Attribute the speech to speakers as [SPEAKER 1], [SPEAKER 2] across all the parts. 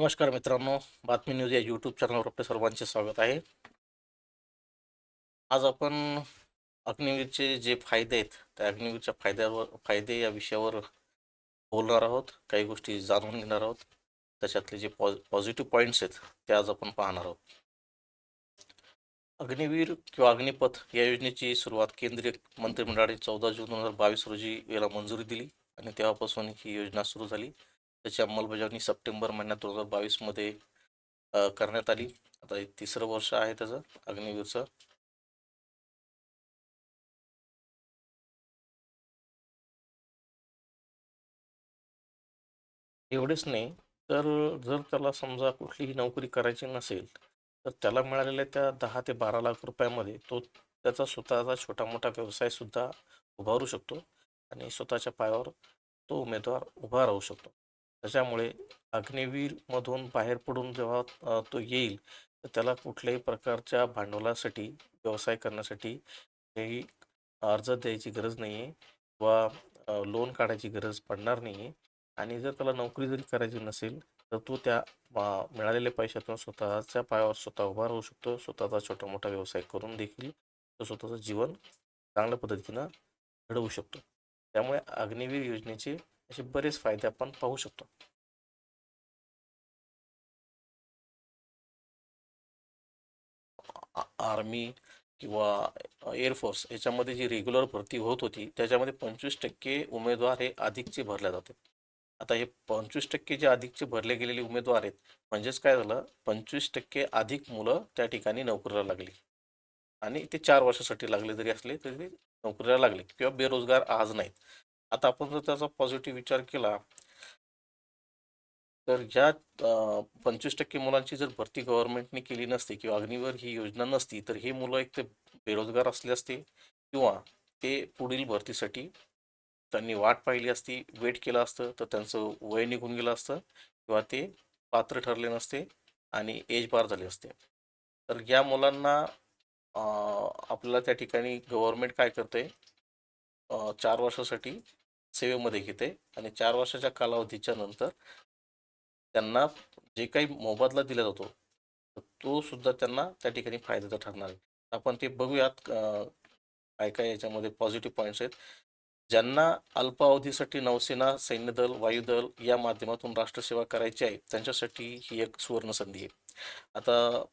[SPEAKER 1] नमस्कार मित्रांनो बातमी न्यूज या यूट्यूब चॅनलवर आपल्या सर्वांचे स्वागत आहे. आज आपण अग्निवीरचे जे फायदे आहेत त्या अग्निवीरच्या फायद्यावर फायदे या विषयावर बोलणार आहोत. काही गोष्टी जाणून घेणार आहोत. त्याच्यातले जे पॉ पॉझिटिव्ह पॉईंट्स आहेत ते आज आपण पाहणार आहोत. अग्निवीर किंवा अग्निपथ या योजनेची सुरुवात केंद्रीय मंत्रिमंडळाने चौदा जून दोन हजार बावीस रोजी याला मंजुरी दिली आणि तेव्हापासून ही योजना सुरू झाली. त्याची अंमलबजावणी सप्टेंबर महिन्यात दोन हजार बावीसमध्ये करण्यात आली. आता हे तिसरं वर्ष आहे त्याचं अग्निवीरचं. एवढेच नाही तर जर त्याला समजा कुठलीही नोकरी करायची नसेल तर त्याला मिळालेल्या त्या दहा ते बारा लाख रुपयामध्ये तो त्याचा स्वतःचा छोटा मोठा व्यवसाय सुद्धा उभारू शकतो आणि स्वतःच्या पायावर तो उमेदवार उभा राहू शकतो. त्याच्यामुळे अग्निवीरमधून बाहेर पडून जेव्हा तो येईल तर त्याला कुठल्याही प्रकारच्या भांडवलासाठी व्यवसाय करण्यासाठी काही अर्ज द्यायची गरज नाही आहे किंवा लोन काढायची गरज पडणार नाही आहे आणि जर त्याला नोकरी जरी करायची नसेल तर तो त्या मिळालेल्या पैशातून स्वतःच्या पायावर स्वतः उभा राहू शकतो. स्वतःचा छोटा मोठा व्यवसाय करून देखील तो स्वतःचं जीवन चांगल्या पद्धतीनं घडवू शकतो. त्यामुळे अग्निवीर योजनेचे असे बरेच फायदे आपण पाहू शकतो. आर्मी किंवा एअरफोर्स याच्यामध्ये जी रेग्युलर भरती होत होती त्याच्यामध्ये पंचवीस टक्के उमेदवार हे अधिकचे भरले जाते. आता हे पंचवीस टक्के जे अधिकचे भरले गेलेले उमेदवार आहेत म्हणजेच काय झालं? पंचवीस टक्के अधिक मुलं त्या ठिकाणी नोकरीला लागली. आणि ते चार वर्षासाठी लागले जरी असले तरी ते नोकरीला लागले किंवा बेरोजगार आज नाहीत. आता आपण जर त्याचा पॉझिटिव्ह विचार केला तर ह्या पंचवीस टक्के मुलांची जर भरती गव्हर्नमेंटने केली नसती किंवा अग्निवर ही योजना नसती तर हे मुलं एक ते बेरोजगार असले असते किंवा ते पुढील भरतीसाठी त्यांनी वाट पाहिली असती वेट केलं असतं तर त्यांचं वय निघून गेलं असतं किंवा ते पात्र ठरले नसते आणि एज बार झाले असते. तर या मुलांना आपल्याला त्या ठिकाणी गव्हर्नमेंट काय करते चार वर्षासाठी सेवेमध्ये घेते आणि चार वर्षाच्या कालावधीच्या नंतर त्यांना जे काही मोबदला दिला जातो तो सुद्धा त्यांना त्या ठिकाणी फायद्याचा ठरणार आहे. आपण ते बघूयात काय काय याच्यामध्ये पॉझिटिव्ह पॉईंट्स आहेत. ज्यांना अल्पावधीसाठी नौसेना सैन्यदल वायुदल या माध्यमातून राष्ट्रसेवा करायची आहे त्यांच्यासाठी ही एक सुवर्ण संधी आहे. आता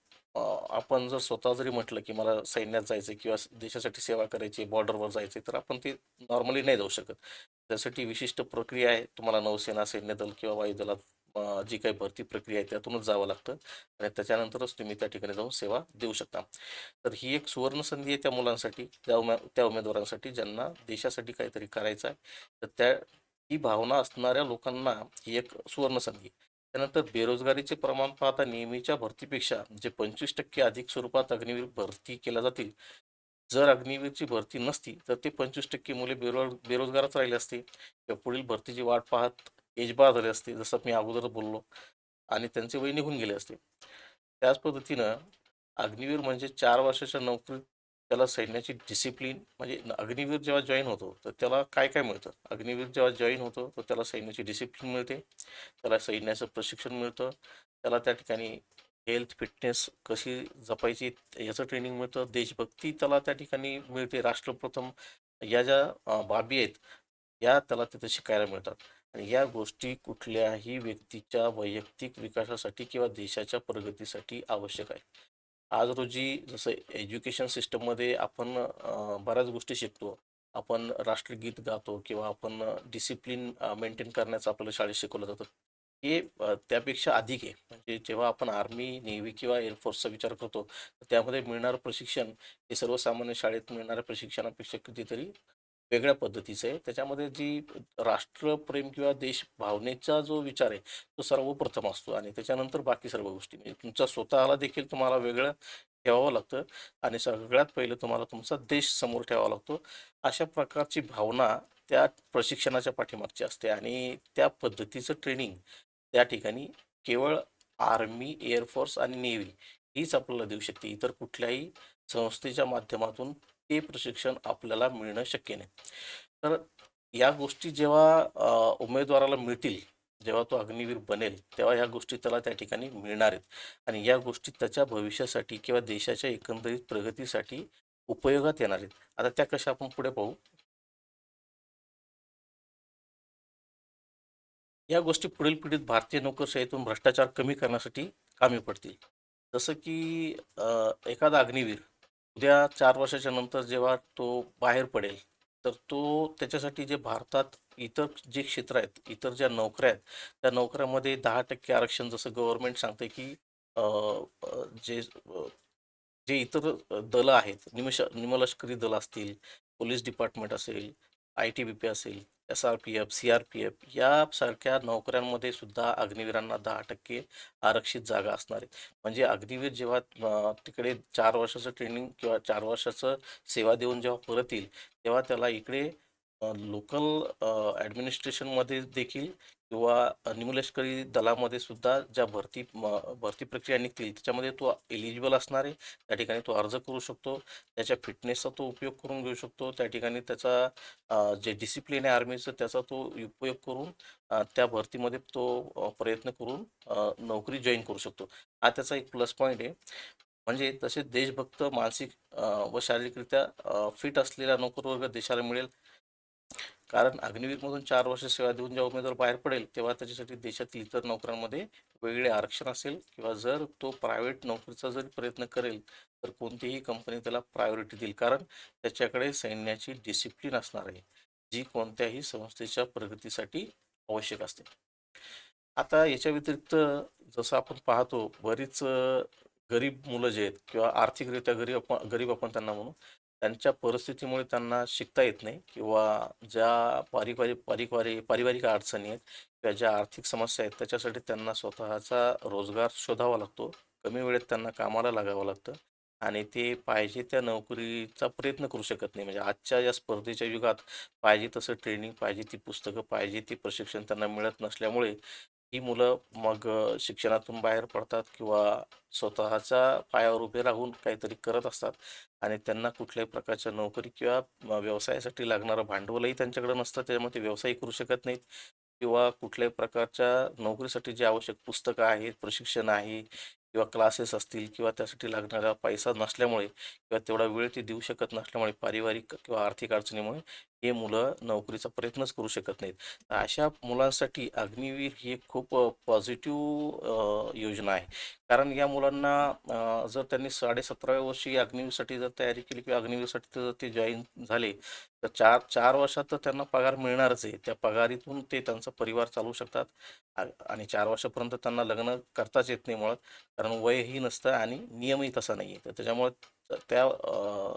[SPEAKER 1] आपण जर स्वतः जरी म्हटलं की मला सैन्यात जायचं किंवा देशासाठी सेवा करायची बॉर्डरवर जायचं तर आपण ते नॉर्मली नाही जाऊ शकत. त्यासाठी विशिष्ट प्रक्रिया आहे तुम्हाला नौसेना सैन्यदल किंवा वायुदलात जी काही भरती प्रक्रिया आहे त्यातूनच जावं लागतं. आणि त्याच्यानंतरच तुम्ही त्या ठिकाणी जाऊन सेवा देऊ शकता. तर ही एक सुवर्ण संधी आहे त्या मुलांसाठी त्या उमे त्या उमेदवारांसाठी ज्यांना देशासाठी काहीतरी करायचं आहे. तर त्या ही भावना असणाऱ्या लोकांना ही एक सुवर्ण संधी त्यानंतर बेरोजगारीचे प्रमाण पाहता नेहमीच्या भरतीपेक्षा जे पंचवीस टक्के अधिक स्वरूपात अग्निवीर भरती केल्या जातील जर अग्निवीरची भरती नसती तर ते पंचवीस टक्के मुले बेरो बेरोजगारच राहिले असते. किंवा पुढील भरतीची वाट पाहत एजबा झाले असते जसं मी अगोदर बोललो. आणि त्यांचे वय निघून गेले असते. त्याच पद्धतीनं अग्निवीर म्हणजे चार वर्षाच्या नोकरीत त्याला सैन्याची डिसिप्लिन म्हणजे अग्निवीर जेव्हा जॉईन होतो तर त्याला काय काय मिळतं? अग्निवीर जेव्हा जॉईन होतो तर त्याला सैन्याची डिसिप्लिन मिळते. त्याला सैन्याचं प्रशिक्षण मिळतं. त्याला त्या ठिकाणी हेल्थ फिटनेस कशी जपायची याचं ट्रेनिंग मिळतं. देशभक्ती त्याला त्या ठिकाणी मिळते. राष्ट्रप्रथम या ज्या बाबी आहेत या त्याला तिथे शिकायला मिळतात. आणि या गोष्टी कुठल्याही व्यक्तीच्या वैयक्तिक विकासासाठी किंवा देशाच्या प्रगतीसाठी आवश्यक आहे आज रोजी जसं एज्युकेशन सिस्टममध्ये आपण बऱ्याच गोष्टी शिकतो. आपण राष्ट्रगीत गातो किंवा आपण डिसिप्लिन मेंटेन करण्याचं आपल्याला शाळेत शिकवलं जातं. हे त्यापेक्षा अधिक आहे. म्हणजे जेव्हा आपण आर्मी नेव्ही किंवा एअरफोर्सचा विचार करतो त्यामध्ये मिळणारं प्रशिक्षण हे सर्वसामान्य शाळेत मिळणाऱ्या प्रशिक्षणापेक्षा कितीतरी वेगळ्या पद्धतीचं आहे. त्याच्यामध्ये जी राष्ट्रप्रेम किंवा देश भावनेचा जो विचार आहे तो सर्वप्रथम असतो आणि त्याच्यानंतर बाकी सर्व गोष्टी. म्हणजे तुमचा स्वतःला देखील तुम्हाला वेगळं ठेवावं लागतं आणि सगळ्यात पहिलं तुम्हाला तुमचा देश समोर ठेवावा लागतो. अशा प्रकारची भावना त्या प्रशिक्षणाच्या पाठीमागची असते आणि त्या पद्धतीचं ट्रेनिंग त्या ठिकाणी केवळ आर्मी एअरफोर्स आणि नेव्ही हीच आपल्याला देऊ शकते. इतर कुठल्याही संस्थेच्या माध्यमातून ते प्रशिक्षण आपल्याला मिळणं शक्य नाही. तर या गोष्टी जेव्हा उमेदवाराला मिळतील जेव्हा तो अग्निवीर बनेल तेव्हा ह्या गोष्टी त्याला त्या ठिकाणी मिळणार आहेत. आणि या गोष्टी त्याच्या भविष्यासाठी किंवा देशाच्या एकंदरीत प्रगतीसाठी उपयोगात येणार आहेत. आता त्या कशा आपण पुढे पाहू? या गोष्टी पुढील पिढीत भारतीय नोकरशाहीतून भ्रष्टाचार कमी करण्यासाठी कामी पडतील. जसं की एखादा अग्निवीर उद्या चार वर्षाच्या नंतर जेव्हा तो बाहेर पडेल तर तो त्याच्यासाठी जे भारतात इतर जे क्षेत्र आहेत इतर ज्या नोकऱ्या आहेत त्या नोकऱ्यामध्ये दहा टक्के आरक्षण जसं गव्हर्नमेंट सांगते की जे जे इतर दलं आहेत निमश निमलष्करी दल असतील पोलीस डिपार्टमेंट असेल आय टी बी पी असेल S R P F C R P F यासारख्या नोकऱ्यांमध्ये सुद्धा अग्निवीरांना दहा टक्के आरक्षित जागा असणार आहे म्हणजे अग्निवीर जेव्हा तिकडे चार वर्षाचं ट्रेनिंग किंवा चार वर्षाचं सेवा देऊन जेव्हा परत येईल तेव्हा त्याला इकडे लोकल ॲडमिनिस्ट्रेशनमध्ये देखील किंवा निमलष्करी दलामध्ये सुद्धा ज्या भरती म- भरती प्रक्रिया निघतील त्याच्यामध्ये तो एलिजिबल असणार आहे. त्या ठिकाणी तो अर्ज करू शकतो. त्याच्या फिटनेसचा तो उपयोग करून घेऊ शकतो. त्या ठिकाणी त्याचा अ, जे डिसिप्लिन आहे आर्मीचं त्याचा तो उपयोग करून अ, त्या भरतीमध्ये तो अ, प्रयत्न करून अ, नोकरी जॉईन करू शकतो. हा त्याचा एक प्लस पॉईंट आहे. म्हणजे तसेच देशभक्त मानसिक अ, व शारीरिकरित्या फिट असलेला नोकरवर्ग देशाला मिळेल. कारण अग्निवीरमधून चार वर्ष सेवा देऊन जेव्हा उमेदवार बाहेर पडेल तेव्हा त्याच्यासाठी देशातील इतर नोकऱ्यांमध्ये वेगळे आरक्षण असेल किंवा जर तो प्रायव्हेट नोकरीचा जरी प्रयत्न करेल तर कोणतीही कंपनी त्याला प्रायोरिटी देईल. कारण त्याच्याकडे सैन्याची डिसिप्लिन असणार आहे जी कोणत्याही संस्थेच्या प्रगतीसाठी आवश्यक असते. आता याच्या व्यतिरिक्त जसं आपण पाहतो बरीच गरीब मुलं जे आहेत किंवा आर्थिकरित्या गरीब आपण गरीब आपण त्यांना म्हणू त्यांच्या परिस्थितीमुळे त्यांना शिकता येत नाही किंवा ज्या पारिवारिक पारिवारिक पारिवारिक अडचणी आहेत किंवा ज्या आर्थिक समस्या आहेत त्याच्यासाठी त्यांना स्वतःचा रोजगार शोधावा लागतो. कमी वेळेत त्यांना कामाला लागावं लागतं आणि ते पाहिजे त्या नोकरीचा प्रयत्न करू शकत नाही. म्हणजे आजच्या या स्पर्धेच्या युगात पाहिजे तसं ट्रेनिंग पाहिजे ती पुस्तकं पाहिजे ती प्रशिक्षण त्यांना मिळत नसल्यामुळे ही मुलं मग शिक्षणातून बाहेर पडतात किंवा स्वतःच्या पायावर उभे राहून काहीतरी करत असतात. आणि त्यांना कुठल्याही प्रकारच्या नोकरी किंवा व्यवसायासाठी लागणारं भांडवलही त्यांच्याकडे नसतं त्याच्यामुळे ते व्यवसाय करू शकत नाहीत. किंवा कुठल्याही प्रकारच्या नोकरीसाठी जे आवश्यक पुस्तकं आहेत प्रशिक्षण आहे किंवा क्लासेस असतील किंवा त्यासाठी लागणारा पैसा नसल्यामुळे किंवा तेवढा वेळ ते देऊ शकत नसल्यामुळे पारिवारिक किंवा आर्थिक अडचणीमुळे हे मुलं नोकरीचा प्रयत्नच करू शकत नाहीत. तर अशा मुलांसाठी अग्निवीर ही एक खूप पॉझिटिव्ह योजना आहे. कारण या मुलांना जर त्यांनी साडेसतराव्या वर्षी अग्निवीरसाठी जर तयारी केली किंवा अग्निवीरसाठी जर ते जॉईन झाले तर चार चार वर्षात तर त्यांना पगार मिळणारच आहे. त्या पगारीतून ते त्यांचा परिवार चालवू शकतात. आणि चार वर्षापर्यंत त्यांना लग्न करताच येत नाही मुळात. कारण वयही नसतं आणि नियमही तसा नाही आहे तर त्याच्यामुळे त्या अ,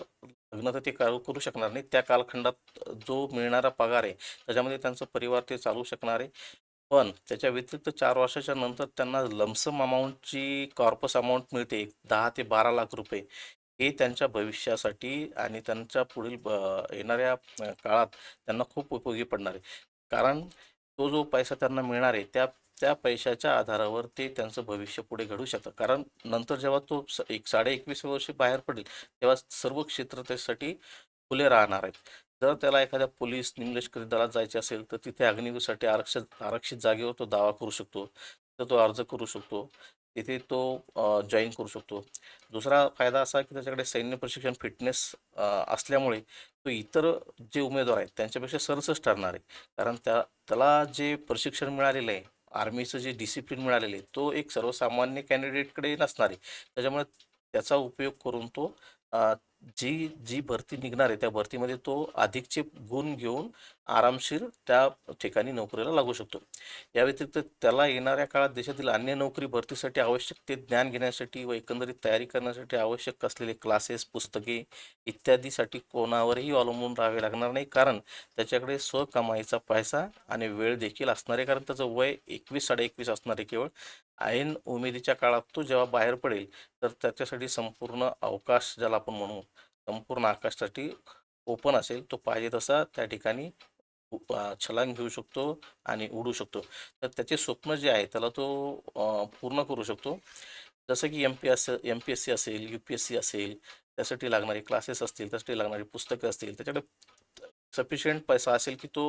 [SPEAKER 1] लग्न तर ते करू करू शकणार नाही त्या कालखंडात जो मिळणारा पगार आहे त्याच्यामध्ये त्यांचं परिवार ते चालवू शकणार आहे. पण त्याच्या व्यतिरिक्त चार वर्षाच्या नंतर त्यांना लमसम अमाऊंटची कॉर्पस अमाऊंट मिळते. दहा ते बारा लाख रुपये. हे त्यांच्या भविष्यासाठी आणि त्यांच्या पुढील ब- येणाऱ्या काळात त्यांना खूप उपयोगी पडणार आहे. कारण तो जो पैसा त्यांना मिळणार आहे त्या त्या पैशाच्या आधारावर ते त्यांचं भविष्य पुढे घडू शकतं. कारण नंतर जेव्हा तो स- एक साडे एकवीस वर्षी बाहेर पडेल तेव्हा सर्व क्षेत्र त्यासाठी खुले राहणार आहेत. जर त्याला एखाद्या पोलीस निमलष्करी दलात जायचे असेल तर तिथे अग्निवीरसाठी आरक्षित आरक्षित जागेवर तो दावा करू शकतो. तर तो अर्ज करू शकतो. तिथे तो जॉईन करू शकतो. दुसरा फायदा असा की त्याच्याकडे सैन्य प्रशिक्षण फिटनेस असल्यामुळे तो इतर जे उमेदवार आहेत त्यांच्यापेक्षा सरसच ठरणार आहे. कारण त्या त्याला जे प्रशिक्षण मिळालेलं आहे आर्मीचं जे डिसिप्लिन मिळालेलं आहे तो एक सर्वसामान्य कॅन्डिडेटकडे नसणार आहे. त्याच्यामुळे त्याचा उपयोग करून तो जी जी भरती निघणार आहे त्या भरतीमध्ये तो अधिकचे गुण घेऊन आरामशीर त्या ठिकाणी नोकरीला लागू शकतो. या व्यतिरिक्त त्याला येणाऱ्या काळात देशातील अन्य नोकरी भरतीसाठी आवश्यक ते ज्ञान घेण्यासाठी व एकंदरीत तयारी करण्यासाठी आवश्यक असलेले क्लासेस पुस्तके इत्यादीसाठी कोणावरही अवलंबून राहावे लागणार नाही. कारण त्याच्याकडे स्वकमाईचा पैसा आणि वेळ देखील असणार आहे कारण त्याचं वय एकवीस साडे एकवीस असणार आहे केवळ. ऐन उमेदीच्या काळात तो जेव्हा बाहेर पडेल तर त्याच्यासाठी संपूर्ण अवकाश ज्याला आपण म्हणू संपूर्ण आकाशासाठी ओपन असेल तो पाहिजे तसा त्या ठिकाणी छलांग घेऊ शकतो आणि उडू शकतो. तर त्याचे स्वप्न जे आहे त्याला तो पूर्ण करू शकतो. जसं की M P S M P S C असेल यू पी एस सी असेल त्यासाठी लागणारे क्लासेस असतील त्यासाठी लागणारी पुस्तकं असतील त्याच्याकडे सफिशियंट पैसा असेल की तो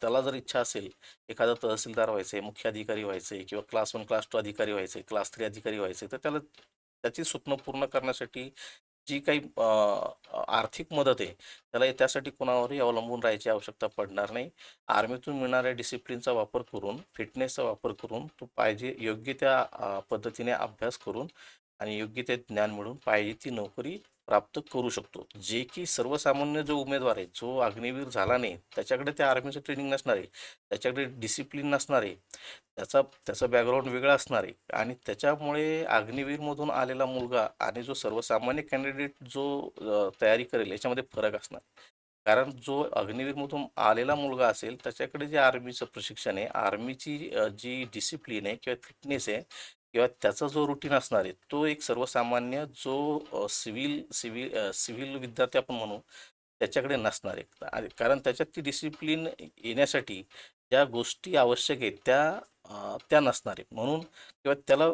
[SPEAKER 1] त्याला जर इच्छा असेल एखादा तहसीलदार व्हायचं आहे मुख्य अधिकारी व्हायचं आहे किंवा क्लास वन क्लास टू अधिकारी व्हायचं आहे क्लास थ्री अधिकारी व्हायचं आहे तर त्याला त्याची स्वप्न पूर्ण करण्यासाठी जी काही अ, आर्थिक मदत आहे त्याला त्यासाठी कोणावरही अवलंबून राहायची आवश्यकता पडणार नाही. आर्मीतून मिळणाऱ्या डिसिप्लिनचा वापर करून फिटनेसचा वापर करून तो पाहिजे योग्य त्या अ, पद्धतीने अभ्यास करून आणि योग्य ते ज्ञान मिळून पाहिजे ती नोकरी प्राप्त करू शकतो. जे की सर्वसामान्य जो उमेदवार आहे जो अग्निवीर झाला नाही त्याच्याकडे त्या आर्मीचं ट्रेनिंग नसणार आहे त्याच्याकडे डिसिप्लिन नसणार आहे त्याचा त्याचा बॅकग्राऊंड वेगळा असणार आहे आणि त्याच्यामुळे अग्निवीरमधून आलेला मुलगा आणि जो सर्वसामान्य कॅन्डिडेट जो तयारी करेल याच्यामध्ये फरक असणार. कारण जो अग्निवीरमधून आलेला मुलगा असेल त्याच्याकडे जे आर्मीचं प्रशिक्षण आहे आर्मीची जी डिसिप्लिन आहे किंवा फिटनेस आहे किंवा त्याचा जो रुटीन असणार आहे तो एक सर्वसामान्य जो सिव्हिल सिव्हिल सिव्हिल विद्यार्थी आपण म्हणू त्याच्याकडे नसणार आहे. कारण त्याच्यात ती डिसिप्लिन येण्यासाठी ज्या गोष्टी आवश्यक आहेत त्या त्या नसणार आहे. म्हणून किंवा त्याला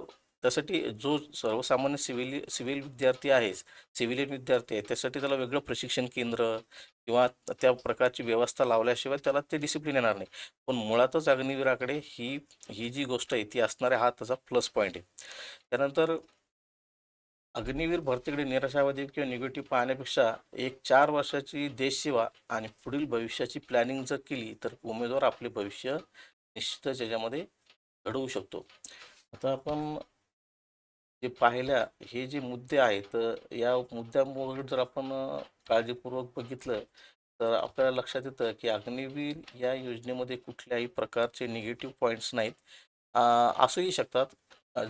[SPEAKER 1] त्यासाठी जो सर्वसामान्य सिव्हिल सिव्हिल विद्यार्थी आहे सिव्हिलियन विद्यार्थी आहे त्यासाठी त्याला वेगळं प्रशिक्षण केंद्र किंवा त्या प्रकारची व्यवस्था लावल्याशिवाय त्याला ते डिसिप्लिन येणार नाही. पण मुळातच अग्निवीराकडे ही ही जी गोष्ट आहे ती असणार आहे हा त्याचा प्लस पॉईंट आहे. त्यानंतर अग्निवीर भरतीकडे निराशावादी किंवा निगेटिव्ह पाहण्यापेक्षा एक चार वर्षाची देशसेवा आणि पुढील भविष्याची प्लॅनिंग जर केली तर उमेदवार आपले भविष्य निश्चितच याच्यामध्ये घडवू शकतो. आता आपण जे पाहिल्या हे जे मुद्दे आहेत या मुद्द्यामुळे जर आपण काळजीपूर्वक बघितलं तर आपल्याला लक्षात येतं की अग्निवीर या योजनेमध्ये कुठल्याही प्रकारचे निगेटिव्ह पॉईंट्स नाहीत. असूही शकतात.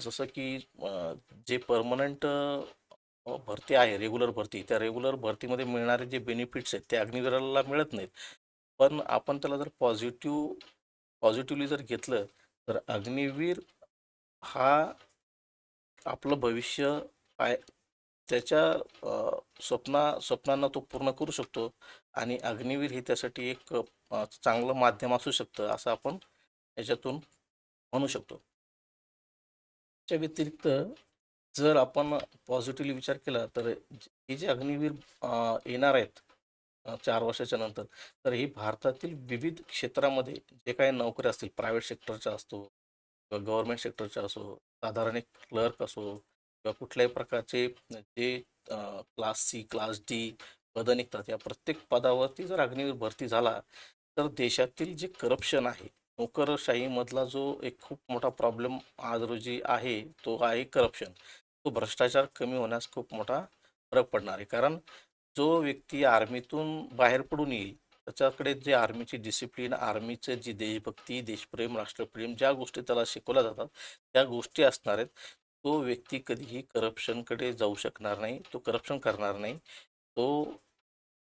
[SPEAKER 1] जसं की जे परमनंट भरती आहे रेग्युलर भरती त्या रेग्युलर भरतीमध्ये मिळणारे जे बेनिफिट्स आहेत ते अग्निवीराला मिळत नाहीत. पण आपण त्याला जर पॉझिटिव्ह पॉझिटिव्हली जर घेतलं तर अग्निवीर हा आपलं भविष्य काय त्याच्या स्वप्ना स्वप्नांना तो पूर्ण करू शकतो. आणि अग्निवीर हे त्यासाठी एक चांगलं माध्यम असू शकतं असं आपण याच्यातून म्हणू शकतो. त्या व्यतिरिक्त जर आपण पॉझिटिव्हली विचार केला तर हे जे अग्निवीर येणार आहेत चार वर्षाच्या नंतर तर हे भारतातील विविध क्षेत्रामध्ये जे काही नोकऱ्या असतील प्रायव्हेट सेक्टरच्या असतो किंवा गव्हर्नमेंट सेक्टरच्या असो साधारण एक क्लर्क असो किंवा कुठल्याही प्रकारचे जे क्लास सी क्लास डी पद निघतात या प्रत्येक पदावरती जर अग्निवीर भरती झाला तर देशातील जे करप्शन आहे नोकरशाहीमधला जो एक खूप मोठा प्रॉब्लेम आज रोजी आहे तो आहे करप्शन. तो भ्रष्टाचार कमी होण्यास खूप मोठा फरक पडणार आहे. कारण जो व्यक्ती आर्मीतून बाहेर पडून येईल त्याच्याकडे जे आर्मीची डिसिप्लिन आर्मीचं जी देशभक्ती देशप्रेम राष्ट्रप्रेम ज्या गोष्टी त्याला शिकवल्या जातात त्या गोष्टी असणार आहेत. तो व्यक्ती कधीही करप्शनकडे जाऊ शकणार नाही तो करप्शन करणार नाही. तो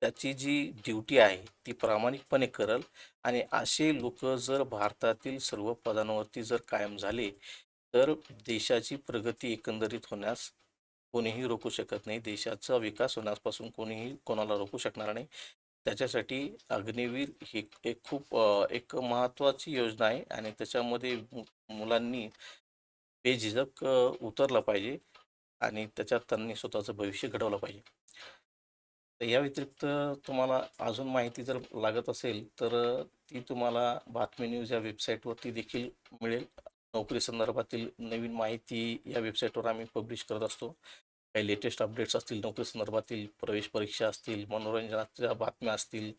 [SPEAKER 1] त्याची जी ड्युटी आहे ती प्रामाणिकपणे करल. आणि असे लोक जर भारतातील सर्व पदांवरती जर कायम झाले तर देशाची प्रगती एकंदरीत होण्यास कोणीही रोखू शकत नाही. देशाचा विकास होण्यापासून कोणीही कोणाला रोखू शकणार नाही. त्याच्यासाठी अग्निवीर ही एक खूप एक महत्त्वाची योजना आहे आणि त्याच्यामध्ये मुलांनी बेझिझक उतरलं पाहिजे आणि त्याच्यात त्यांनी स्वतःचं भविष्य घडवलं पाहिजे. तर या व्यतिरिक्त तुम्हाला अजून माहिती जर लागत असेल तर ती तुम्हाला बातमी न्यूज या वेबसाईटवरती देखील मिळेल. नोकरी संदर्भातील नवीन माहिती या वेबसाईटवर आम्ही पब्लिश करत असतो. काही लेटेस्ट अपडेट्स असतील नोकरी संदर्भातील प्रवेश परीक्षा असतील मनोरंजनाच्या बातम्या असतील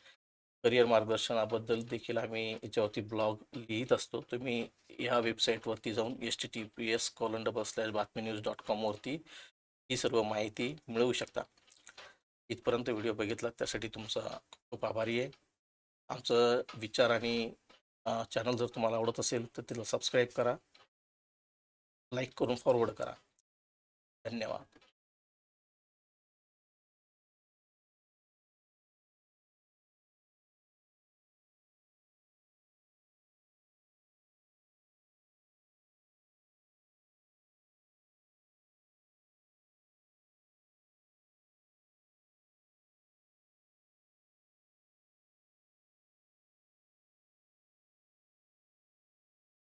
[SPEAKER 1] करिअर मार्गदर्शनाबद्दल देखील आम्ही याच्यावरती ब्लॉग लिहित असतो. तुम्ही ह्या वेबसाईटवरती जाऊन S T T P S colon double slash बातमी न्यूज डॉट कॉमवरती ही सर्व माहिती मिळवू शकता. इथपर्यंत व्हिडिओ बघितला त्यासाठी तुमचा खूप आभारी आहे. आमचं विचार आणि चॅनल जर तुम्हाला आवडत असेल तर तिला सबस्क्राईब करा. लाईक करून फॉरवर्ड करा. धन्यवाद.